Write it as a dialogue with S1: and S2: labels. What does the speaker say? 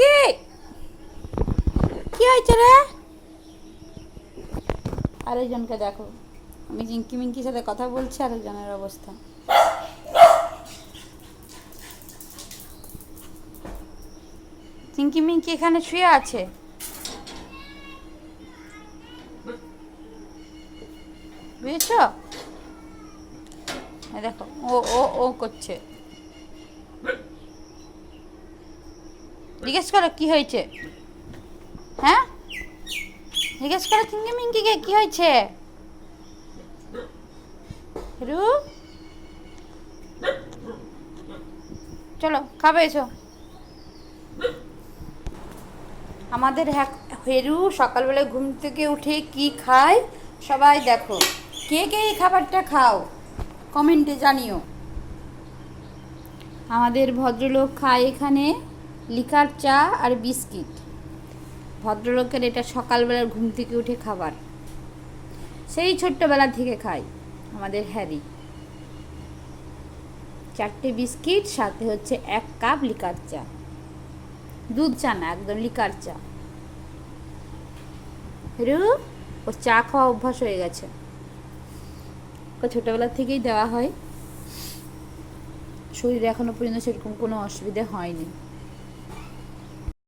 S1: মিঙ্কি কি হয়েছে রে? আরেকজনকে দেখো। আমি জিঙ্কি মিঙ্কির সাথে কথা বলছি, আরেকজনের অবস্থা। চিঙ্কি মিঙ্কি এখানে শুয়ে আছে? বুঝেছ? দেখো, ও ও ও করছে। জিজ্ঞেস করো, কি হয়েছে? হ্যাঁ? জিজ্ঞেস করো চিঙ্কি মিঙ্কিকে কি হয়েছে? রু? চলো, খাবে এসো। আমাদের হেরু সকালবেলা ঘুম থেকে উঠে কি খায়? সবাই দেখো। কে কে এই খাবারটা খাও? কমেন্টে জানিও। আমাদের ভদ্রলোক খায় এখানে লিকার চা আর বিস্কিট। ভদ্রলোকের এটা সকালবেলার ঘুম থেকে উঠে খাবার। সেই ছোট্টবেলা থেকে খায় আমাদের হ্যারি। চারটে বিস্কিট, সাথে হচ্ছে এক কাপ লিকার চা। দুধ চা না, একদম লিকার চা। রু ওর চা খাওয়া অভ্যাস হয়ে গেছে। ওকে ছোটোবেলা থেকেই দেওয়া হয়। শরীরে এখনও পর্যন্ত সেরকম কোনো অসুবিধে হয়নি।